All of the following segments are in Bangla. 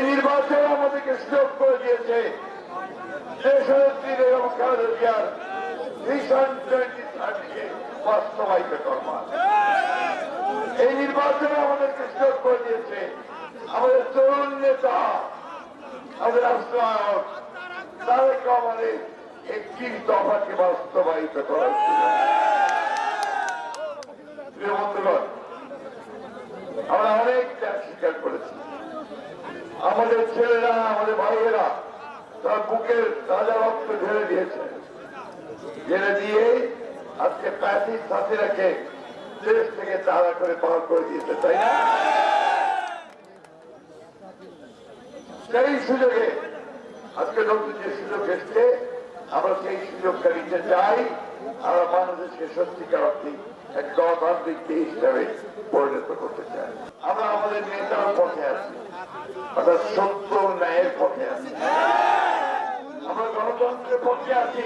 এই নির্বাচন আমাদেরকে সুযোগ করে দিয়েছে। এই নির্বাচনে আমাদেরকে করে দিয়েছে। আমাদের তরুণ নেতা, আমাদের রাষ্ট্রনায়ক তারেক রহমানের একটি দফাকে বাস্তবায়িত করার সুযোগ। প্রিয় বন্ধুগণ আমরা অনেক ত্যাগ স্বীকার করেছি আমাদের ছেলেরা, আমাদের ভাইয়েরা তার বুকের তাজা রক্ত ঢেলে দিয়েছে। ঢেলে দিয়ে আজকে প্যাসির সাথে রেখে দেশ থেকে তাড়া করে পার করে দিয়েছে, তাই না? সেই সুযোগে, আজকে নতুন যে সুযোগ এসছে, আমরা সেই সুযোগটা নিতে চাই। আমরা বাংলাদেশকে সত্যিকার অর্থে এক গণতান্ত্রিক দেশ হিসাবে পরিণত করতে চাই। আমরা আমাদের নেতার পথে আছি। অর্থাৎ সত্য ন্যায়ের পথে আছি। আমরা গণতন্ত্রের পথে আছি।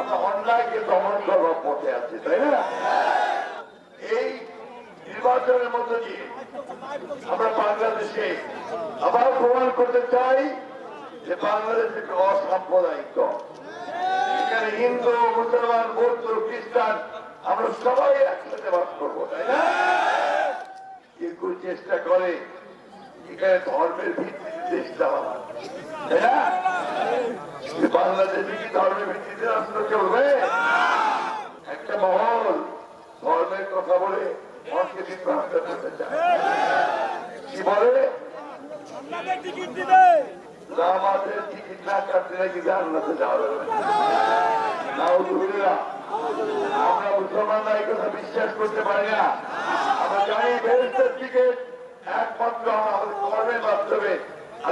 আমরা অন্যায়কে দমন করবার পথে আছি, তাই না? এই নির্বাচনের মধ্য দিয়ে আমরা বাংলাদেশে আবার প্রমাণ করতে চাই যে বাংলাদেশ একটি অসাম্প্রদায়িক দল। এখানে হিন্দু, মুসলমান, বৌদ্ধ, খ্রিস্টান, আমরা সবাই একসাথে বাস করব, তাই না? কিন্তু চেষ্টা করে এখানে ধর্মের ভিত্তিতে দেশ চালাবার তাই না? বাংলাদেশে কি ধর্মের ভিত্তিতে রাষ্ট্র চলবে? একটা মহল ধর্মের কথা বলে মানুষকে বিভ্রান্ত করতে চায়। কি বলে? আপনাদের টিকিট দিবে। আমাদের টিকিট না কাটতে নাকি জান্নাতে যাওয়া যাবে না। আমরা মুসলমানরা এই কথা বিশ্বাস করতে পারি না আমরা জানি বেহেস্তের টিকিট একমাত্র আমরা আমাদের কর্মের মাধ্যমে আল্লাহ থেকে নেবে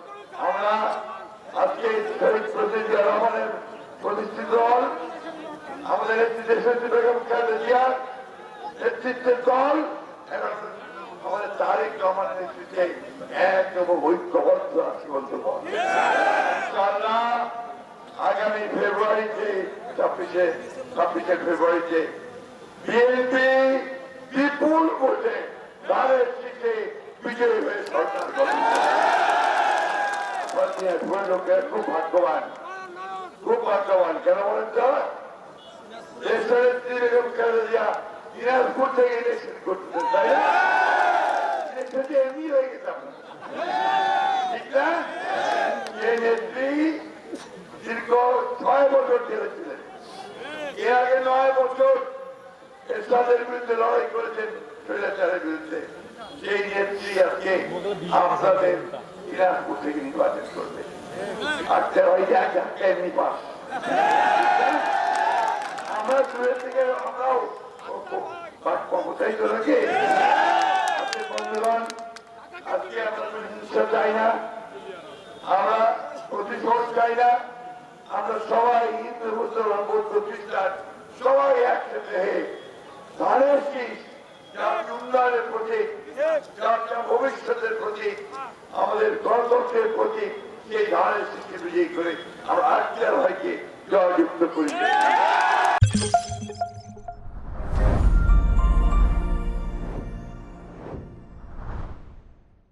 আমরা আজকে শহীদ প্রতিনিধি রহমানের প্রতিষ্ঠিত দল, আমাদের একটি দেশের বেগম খালেদা নেতৃত্বের দল আমাদের রহমানের নেতৃত্বে ঐক্যবদ্ধ আছে বন্ধুগণ ইনশাআল্লাহ আগামী ফেব্রুয়ারিতে, ছাব্বিশে ছাব্বিশে ফেব্রুয়ারিতে বিএনপি বিপুল ভোটে তারের সিটে বিজয়ী হয়ে সরকার করবে লোকের বছর জেলে নয় বছর বিরুদ্ধে লড়াই করেছেন বিরুদ্ধে। সেই নেত্রী আজকে আপনাদের দিনাজপুর থেকে নির্বাচন করবে ওই যে এক এমনি পাস আমরা দূরের থেকে আমরাও ক্ষমতাই তো আজকে বন্ধুগণ আজকে আমরা হিংসা চাই না আমরা প্রতিশোধ চাই না আমরা সবাই হিন্দু মুসলমান বৌদ্ধ খ্রিস্টান সবাই একসাথে ধানের শীষ যার উন্নয়নের প্রতীক যার ভবিষ্যতের প্রতি আমাদের গণতন্ত্রের প্রতীক সেই ধারের সৃষ্টি বিজয়ী করে আমরা আজকে ভাইকে জয়যুক্ত করি।